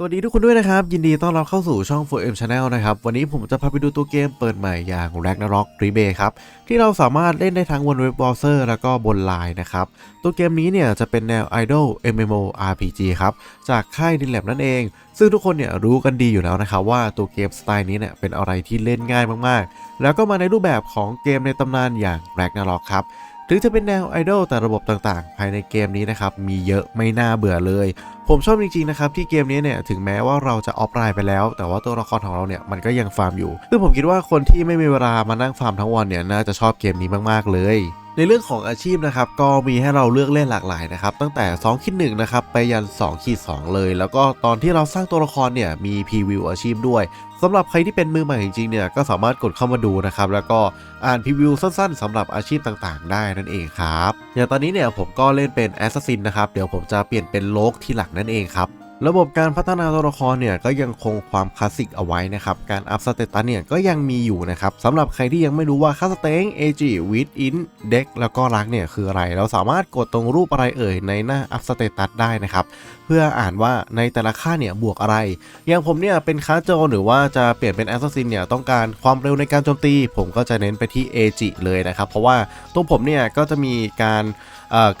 สวัสดีทุกคนด้วยนะครับ ยินดีต้อนรับเข้าสู่ช่อง 4M Channel นะครับ วันนี้ผมจะพาไปดูตัวเกมเปิดใหม่อย่าง Ragnarok Rebay ครับ ที่เราสามารถเล่นได้ทั้งบนเว็บเบราว์เซอร์แล้วก็บนไลน์นะครับ ตัวเกมนี้เนี่ยจะเป็นแนว Idol MMO RPG ครับ จากค่าย d ิ l a b นั่นเอง ซึ่งทุกคนเนี่ยรู้กันดีอยู่แล้วนะครับว่าตัวเกมสไตล์นี้เนี่ยเป็นอะไรที่เล่นง่ายมากๆ แล้วก็มาในรูปแบบของเกมในตำนานอย่าง Ragnarok ครับ ถึงจะเป็นแนวไอดอลแต่ระบบต่างๆ ภายในเกมนี้นะครับ มีเยอะไม่น่าเบื่อเลย ผมชอบจริงๆนะครับที่เกมนี้เนี่ยถึงแม้ว่าเราจะออฟไลน์ไปแล้ว แต่ว่าตัวละครของเราเนี่ยมันก็ยังฟาร์มอยู่ ซึ่งผมคิดว่าคนที่ไม่มีเวลามานั่งฟาร์มทั้งวันเนี่ยน่าจะชอบเกมนี้มากๆเลย ในเรื่องของอาชีพนะครับก็มีให้เราเลือกเล่นหลากหลายนะครับตั้งแต่2คิด1นะครับไปยัน2ขีด2เลย แล้วก็ตอนที่เราสร้างตัวละครเนี่ยมีพรีวิวอาชีพด้วยสำหรับใครที่เป็นมือใหม่จริงๆเนี่ยก็สามารถกดเข้ามาดูนะครับแล้วก็อ่านพรีวิวสั้นๆสำหรับอาชีพต่างๆ ได้นั่นเองครับอย่างตอนนี้เนี่ยผมก็เล่นเป็นแอสซัสซินนะครับเดี๋ยวผมจะเปลี่ยนเป็นโลกที่หลักนั่นเองครับ ระบบการพัฒนาตัวละครเนี่ยก็ยังคงความคลาสสิกเอาไว้นะครับ การอัพสเตตัสเนี่ยก็ยังมีอยู่นะครับสำหรับใครที่ยังไม่รู้ว่าค่าสเต็ง AG with in deck แล้วก็รักเนี่ยคืออะไร เราสามารถกดตรงรูปอะไรเอ่ยในหน้าอัพสเตตัสได้นะครับ พื่ออ่านว่าในแต่ละค่าเนี่ยบวกอะไร อย่างผมเนี่ยเป็นค้าโจหรือว่าจะเปลี่ยนเป็นแอสซัสซินเนี่ยต้องการความเร็วในการโจมตี ผมก็จะเน้นไปที่ AG เลยนะครับ เพราะว่าตัวผมเนี่ยก็จะมีการ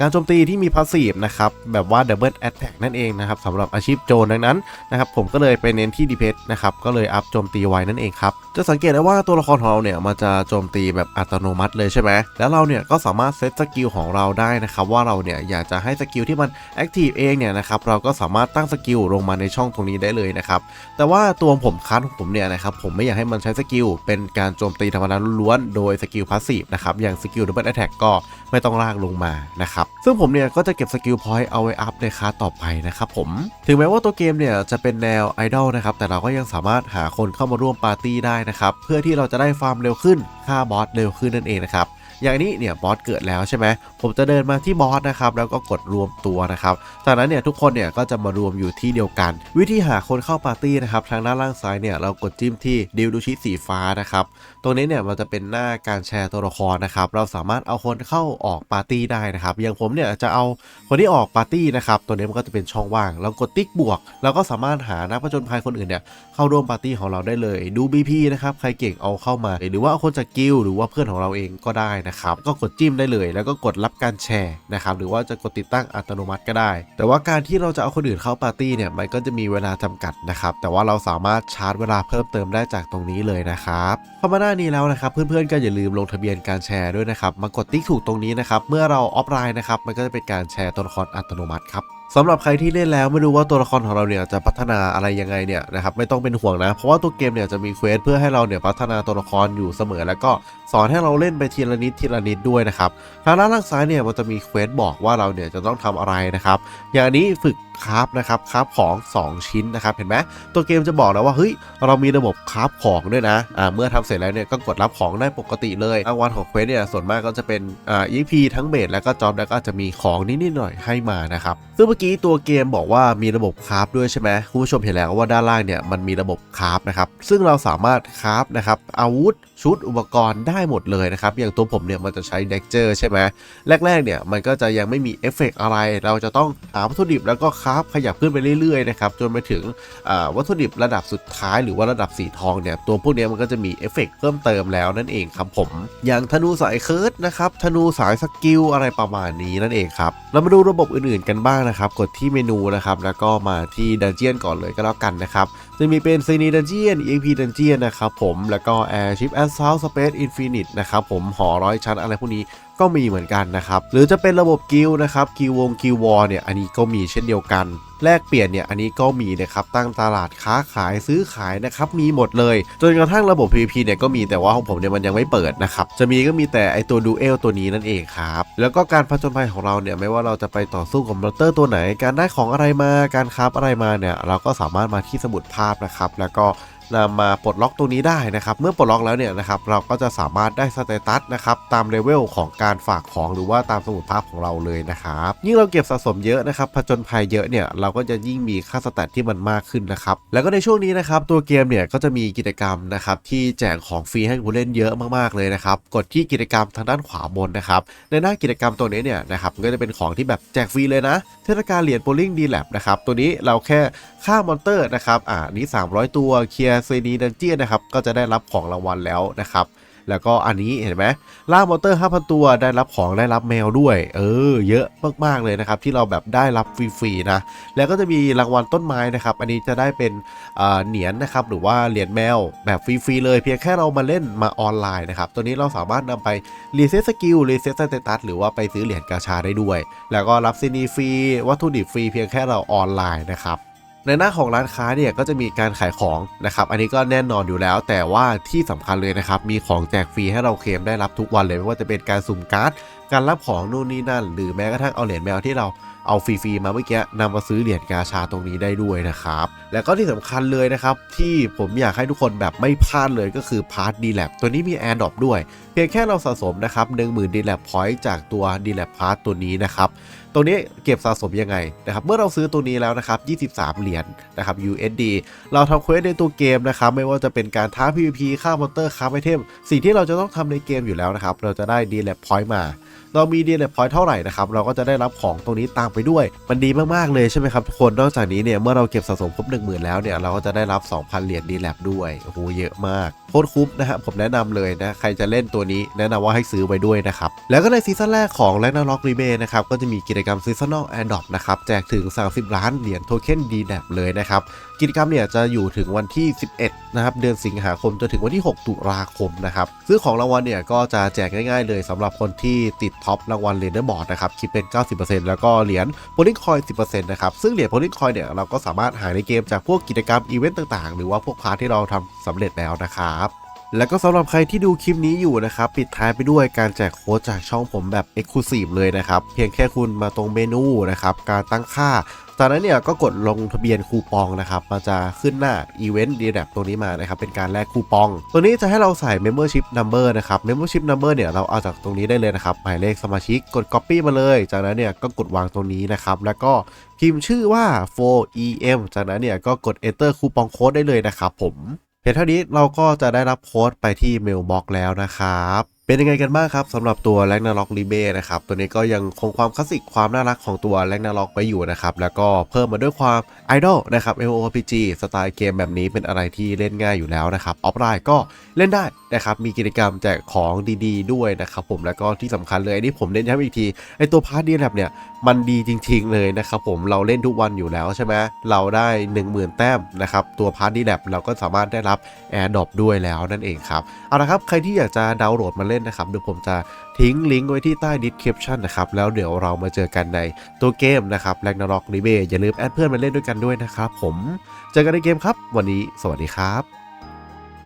การโจมตีที่มีพาสซีฟนะครับแบบว่า Double Attack นั่นเองนะครับสำหรับอาชีพโจรดังนั้นนะครับผมก็เลยไปเน้นที่ดีเพนะครับก็เลยอัพโจมตีไว้นั่นเองครับจะสังเกตได้ว่าตัวละครของเราเนี่ยมันจะโจมตีแบบอัตโนมัติเลยใช่ไหมแล้วเราเนี่ยก็สามารถเซตสกิลของเราได้นะครับว่าเราเนี่ยอยากจะให้สกิลที่มันแอคทีฟเองเนี่ยนะครับเราก็สามารถตั้งสกิลลงมาในช่องตรงนี้ได้เลยนะครับ แต่ว่าตัวผมคัสของผมเนี่ยนะครับผมไม่อยากให้มันใช้สกิลเป็นการโจมตีธรรมดาล้วนๆโดยสกิลพาสซีฟนะครับอย่างสกิลดับเบิลแอทแทกก็ไม่ต้องลากลงมานะครับซึ่งผมเนี่ยก็จะเก็บสกิลพอยต์เอาไว้อัพในคาสต่อไปนะครับผมถึงแม้ว่าตัวเกมเนี่ยจะเป็นแนวไอดอลนะครับแต่เราก็ยังสามารถหาคนเข้ามาร่วมปาร์ตี้ได้นะครับเพื่อที่เราจะได้ฟาร์มเร็วขึ้นฆ่าบอสเร็วขึ้นนั่นเองนะครับ อย่างนี้เนี่ยบอสเกิดแล้วใช่ไหมผมจะเดินมาที่บอสนะครับแล้วก็กดรวมตัวนะครับจากนั้นเนี่ยทุกคนเนี่ยก็จะมารวมอยู่ที่เดียวกัน วิธีหาคนเข้าปาร์ตี้นะครับทางด้านล่างซ้ายเนี่ยเรากดจิ้มที่ดิวดูชิสีฟ้านะครับตรงนี้เนี่ยมันจะเป็นหน้าการแชร์ตัวละครนะครับเราสามารถเอาคนเข้าออกปาร์ตี้ได้นะครับอย่างผมเนี่ยจะเอาคนที่ออกปาร์ตี้นะครับตัวนี้มันก็จะเป็นช่องว่างเรากดติ๊กบวกเราก็สามารถหานักผจญภัยคนอื่นเนี่ยเข้าร่วมปาร์ตี้ของเราได้เลย ดู BP นะครับใครเก่งเอาเข้ามา หรือว่าคนจากกิลหรือว่าเพื่อนของเราเองก็ได้นะครับก็กดจิ้มได้เลย แล้วก็กดรับการแชร์นะครับหรือว่าจะกดติดตั้งอัตโนมัติก็ได้ แต่ว่าการที่เราจะเอาคนอื่นเข้าปาร์ตี้เนี่ยมันก็จะมีเวลาจำกัดนะครับแต่ว่าเราสามารถชาร์จเวลาเพิ่มเติมได้จากตรงนี้เลยนะครับเข้ามาหน้านี้แล้วนะครับเพื่อนๆก็อย่าลืมลงทะเบียนการแชร์ด้วยนะครับมากดติ๊กถูกตรงนี้นะครับเมื่อเราออฟไลน์นะครับมันก็จะเป็นการแชร์ตัวละครอัตโนมัติครับ สำหรับใครที่เล่นแล้วไม่รู้ว่าตัวละครของเราเนี่ยจะพัฒนาอะไรยังไงเนี่ยนะครับไม่ต้องเป็นห่วงนะ เพราะว่าตัวเกมเนี่ยจะมีเควสเพื่อให้เราเนี่ยพัฒนาตัวละครอยู่เสมอ แล้วก็สอนให้เราเล่นไปทีละนิดทีละนิดด้วยนะครับทางด้านล่างซ้ายเนี่ยมันจะมีเควสบอกว่าเราเนี่ยจะต้องทำอะไรนะครับอย่างนี้ฝึก คราฟนะครับคราฟของ 2 ชิ้นนะครับเห็นไหมตัวเกมจะบอกแล้วว่าเฮ้ยเรามีระบบคราฟของด้วยนะอ่าเมื่อทำเสร็จแล้วเนี่ยก็กดรับของได้ปกติเลยรางวัลของเควสเนี่ยส่วนมากก็จะเป็นอ่า EP ทั้งเบสแล้วก็จอบแล้วก็จะมีของนิดๆหน่อยให้มานะครับซึ่งเมื่อกี้ตัวเกมบอกว่ามีระบบคราฟด้วยใช่ไหมคุณผู้ชมเห็นแล้วว่าด้านล่างเนี่ยมันมีระบบคราฟนะครับซึ่งเราสามารถคราฟนะครับอาวุธชุดอุปกรณ์ได้หมดเลยนะครับ อย่างตัวผมเนี่ยมันจะใช้เด็กเจอร์ใช่ไหมแรกๆเนี่ยมันก็จะยังไม่มีเอฟเฟกต์อะไร เราจะต้องหาวัตถุดิบแล้วก็คราฟขยับขึ้นไปเรื่อยๆนะครับจนไปถึงวัตถุดิบระดับสุดท้ายหรือว่าระดับสีทองเนี่ยตัวพวกนี้มันก็จะมีเอฟเฟกต์เพิ่มเติมแล้วนั่นเองครับผม อย่างธนูสายเคิร์ดนะครับธนูสายสกิลอะไรประมาณนี้นั่นเองครับเรามาดูระบบอื่นๆกันบ้างนะครับ กดที่เมนูนะครับแล้วก็มาที่ดันเจียนก่อนเลยก็แล้วกันนะครับ จะมีเป็นซีนีดันเจียน EXP ดันเจียนนะครับผม แล้วก็ Airship Assault Space Infinite นะครับผม หอร้อยชั้นอะไรพวกนี้ ก็มีเหมือนกันนะครับ หรือจะเป็นระบบกิลนะครับกิลวงกิลวอร์เนี่ยอันนี้ก็มีเช่นเดียวกันแลกเปลี่ยนเนี่ยอันนี้ก็มีนะครับตั้งตลาดค้าขายซื้อขายนะครับมีหมดเลย จนกระทั่งระบบ PVP เนี่ยก็มีแต่ว่าของผมเนี่ยมันยังไม่เปิดนะครับจะมีก็มีแต่ไอตัวดูเอลตัวนี้นั่นเองครับแล้วก็การผจญภัยของเราเนี่ยไม่ว่าเราจะไปต่อสู้กับมอนเตอร์ตัวไหน การได้ของอะไรมาการคราฟอะไรมาเนี่ยเราก็สามารถมาที่สมุดภาพนะครับแล้วก็ นำมาปลดล็อกตรงนี้ได้นะครับ เมื่อปลดล็อกแล้วเนี่ยนะครับเราก็จะสามารถได้สเตตัสนะครับตามเลเวลของการฝากของหรือว่าตามสมุดภาพของเราเลยนะครับยิ่งเราเก็บสะสมเยอะนะครับผจญภัยเยอะเนี่ยเราก็จะยิ่งมีค่าสแตทที่มันมากขึ้นนะครับแล้วก็ในช่วงนี้นะครับตัวเกมเนี่ยก็จะมีกิจกรรมนะครับที่แจกของฟรีให้ผู้เล่นเยอะมากๆเลยนะครับกดที่กิจกรรมทางด้านขวาบนนะครับในหน้ากิจกรรมตัวนี้เนี่ยนะครับก็จะเป็นของที่แบบแจกฟรีเลยนะเทศกาลเหรียญโบลิ่งดีแลบนะครับตัวนี้เราแค่ฆ่ามอนเตอร์นะครับอ่านี้ 300 ตัวเคลียรเซนีดันเจียนะครับก็จะได้รับของรางวัลแล้วนะครับ แล้วก็อันนี้เห็นไหมล่ามอเตอร์ 5,000 ตัวได้รับของได้รับแมวด้วย เออ เยอะมากๆเลยนะครับ ที่เราแบบได้รับฟรีๆนะ แล้วก็จะมีรางวัลต้นไม้นะครับ อันนี้จะได้เป็นเอ่อเหรียญนะครับ หรือว่าเหรียญแมวแบบฟรีๆเลย เพียงแค่เรามาเล่นมาออนไลน์นะครับ ตัวนี้เราสามารถนำไปรีเซ็ตสกิลรีเซ็ตสเตตัสหรือว่าไปซื้อเหรียญกาชาได้ด้วย แล้วก็รับซีนีฟรีวัตถุดิบฟรีเพียงแค่เราออนไลน์นะครับ ในหน้าของร้านค้าเนี่ยก็จะมีการขายของนะครับ อันนี้ก็แน่นอนอยู่แล้ว แต่ว่าที่สำคัญเลยนะครับ มีของแจกฟรีให้เราเคลมได้รับทุกวันเลย ไม่ว่าจะเป็นการสุ่มการ์ด การรับของนู่นนี่นั่น หรือแม้กระทั่งเอาเหรียญแมวที่เราเอาฟรีๆมาเมื่อกี้นำมาซื้อเหรียญกาชาตรงนี้ได้ด้วยนะครับ แล้วก็ที่สำคัญเลยนะครับ ที่ผมอยากให้ทุกคนแบบไม่พลาดเลยก็คือพาร์ทดีแลตัวนี้มีแอร์ดรอปด้วย เพียงแค่เราสะสมนะครับ10,000ดีแลพอยต์จากตัวดีแลพาร์ทตัวนี้นะครับ ตัวนี้เก็บสะสมยังไงนะครับ เมื่อเราซื้อตัวนี้แล้วนะครับ 23 เหรียญนะครับ USD เราทำเควสในตัวเกมนะครับ ไม่ว่าจะเป็นการท้า PVP ฆ่ามอนเตอร์ค้าไอเทม สิ่งที่เราจะต้องทำในเกมอยู่แล้วนะครับ เราจะได้ d l a b Point มา เรามี d l a b Point เท่าไหร่นะครับ เราก็จะได้รับของตรงนี้ตามไปด้วย มันดีมากๆเลยใช่ไหมครับทุกคน นอกจากนี้เนี่ย เมื่อเราเก็บสะสมครบ10,000 แล้วเนี่ย เราก็จะได้รับ 2,000 เหรียญ d l a b ด้วย โอ้โห เยอะมากโคตรคุ้มนะฮะผมแนะนำเลยนะ ใครจะเล่นตัวนี้แนะนำว่าให้ซื้อไว้ด้วยนะครับ แล้วก็ในซีซั่นแรกของ r a g n a r o k r e b a นะครับ ก็จะมีกิจกรรม Seasonal Airdrop นะครับ แจกถึง 30 ล้านเหรียญโทเค็น d l a b เลยนะครับ กิจกรรมเนี่ยจะอยู่ถึงวันที่ 11 นะครับ เดือนสิงหาคมจนถึงวันที่ 6 ตุลาคมนะครับ ซื้อของรางวัลเนี่ยก็จะแจกง่ายๆ เลยสำหรับคนที่ติดท็อปรางวัลเลนเดอร์บอร์ดนะครับ คิดเป็น 90%แล้วก็เหรียญโพลิคอย10%นะครับ ซึ่งเหรียญโพลิคอยเนี่ยเราก็สามารถหาในเกมจากพวกกิจกรรมอีเวนต์ต่างๆ หรือว่าพวกพาร์ทที่เราทำสำเร็จแล้วนะครับ แล้วก็สำหรับใครที่ดูคลิปนี้อยู่นะครับปิดท้ายไปด้วยการแจกโค้ดจากช่องผมแบบ Exclusive เลยนะครับ เพียงแค่คุณมาตรงเมนูนะครับการตั้งค่าจากนั้นเนี่ยก็กดลงทะเบียนคูปองนะครับมันจะขึ้นหน้า Event d r a p ตัวนี้มานะครับเป็นการแลกคูปอง ตัวนี้จะให้เราใส่ Membership Number นะครับ Membership Number เนี่ยเราเอาจากตรงนี้ได้เลยนะครับหมายเลขสมาชิกกด Copy มาเลย จากนั้นเนี่ยก็กดวางตรงนี้นะครับแล้วก็พิมพ์ชื่อว่า 4em จากนั้นเนี่ยก็กด Enter คูปองโค้ดได้เลยนะครับผม เพียงเท่านี้เราก็จะได้รับโค้ดไปที่เมลบ็อกแล้วนะครับ เป็นยังไงกันบ้างครับสำหรับตัว r a g n a r o k r e b a y นะครับตัวนี้ก็ยังคงความคลาสสิกความน่ารักของตัว r a g n a r o k ไว้อยู่นะครับแล้วก็เพิ่มมาด้วยความไอดอลนะครับ MMORPG สไตล์เกมแบบนี้เป็นอะไรที่เล่นง่ายอยู่แล้วนะครับออฟไลน์ก็เล่นได้นะครับมีกิจกรรมแจกของดีๆ ด้วยนะครับผมแล้วก็ที่สำคัญเลยอันนี้ผมเน้นย้ำอีกทีไอตัวพาร์ทดีแลบเนี่ยมันดีจริง ๆ เลยนะครับผมเราเล่นทุกวันอยู่แล้วใช่ไหมเราได้ 10,000 แต้มนะครับตัวพาร์ทดีแลบเราก็สามารถได้รับ Air d r o p ด้วยแล้วนั่นเองครับเอาละครับใครที่อยากจะดาวน์โหลดมาเล่นนะครับเดี๋ยวผมจะทิ้งลิงก์ไว้ที่ใต้ดิสคริปชันนะครับแล้วเดี๋ยวเรามาเจอกันในตัวเกมนะครับ Ragnarok r e b a y อย่าลืมแอดเพื่อนมาเล่นด้วยกันด้วยนะครับผมเจอกันในเกมครับ วันนี้สวัสดีครับ